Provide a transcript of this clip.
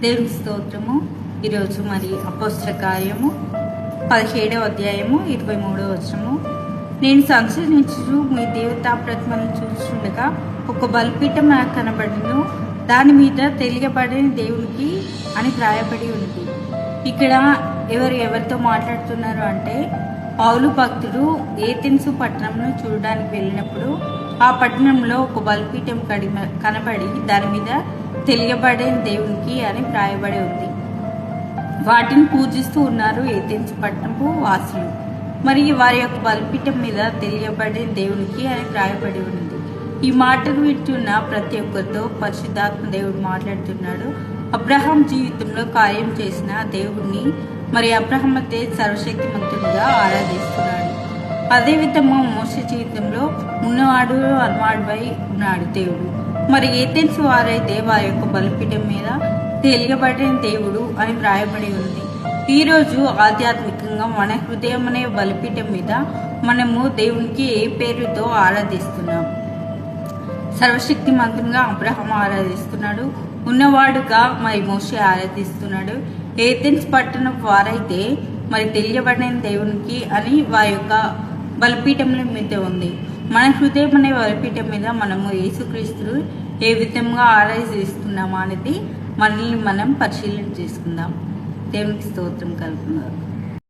దేవుని స్తోత్రము. ఈరోజు మరి అపోస్త్ర కార్యము. పదిహేడవ అధ్యాయము ఇరవై మూడవ వచనము. నేను సంచరించు మీ దేవతా ప్రతిమను చూస్తుండగా ఒక బలిపీఠం నాకు కనబడిను. దాని మీద తెలియబడిన దేవునికి అని ప్రాయపడి ఉంది. ఇక్కడ ఎవరు ఎవరితో మాట్లాడుతున్నారు అంటే పౌలు భక్తుడు ఏథెన్సు పట్టణంను చూడడానికి వెళ్ళినప్పుడు ఆ పట్టణంలో ఒక బలిపీఠం కడిమ కనబడి దాని మీద తెలియబడిన దేవునికి అని ప్రాయబడి ఉంది. వాటిని పూజిస్తూ ఉన్నారు ఏథెన్స్ పట్టణపు వాసులు. మరి వారి యొక్క బలిపీఠం మీద తెలియబడే దేవునికి అని వ్రాయబడి ఉంది. ఈ మాటలు వింటున్న ప్రతి ఒక్కరితో పరిశుద్ధాత్మ దేవుడు మాట్లాడుతున్నాడు. అబ్రహాం జీవితంలో కార్యం చేసిన దేవుణ్ణి మరి అబ్రహం అయితే సర్వశక్తిమంతుడిగా ఆరాధిస్తున్నాడు. అదేవిధంగా మోస జీవితంలో ఉన్నవాడు అలవాడుపై ఉన్నాడు దేవుడు. మరి ఏతెన్స్ వారైతే వారి యొక్క బలిపీఠం మీద తెలియబడిన దేవుడు అని వ్రాయబడి ఉంది. ఈ రోజు ఆధ్యాత్మికంగా మన హృదయం అనే బలిపీఠం మీద మనము దేవునికి ఏ పేరుతో ఆరాధిస్తున్నాం? సర్వశక్తి మంత్రంగా అబ్రహం ఆరాధిస్తున్నాడు. ఉన్నవాడుగా మరి మోషే ఆరాధిస్తున్నాడు. ఏథెన్స్ పట్టణం వారైతే మరి తెలియబడిన దేవునికి అని వారి యొక్క బలిపీఠముల మీద ఉంది. మన హృదయం అనే బలిపీఠం మీద మనము యేసుక్రీస్తులు ఏ విధంగా ఆరాధిస్తున్నామా అనేది మనల్ని మనం పరిశీలన చేసుకుందాం. దేవునికి స్తోత్రం కలుగుతున్నారు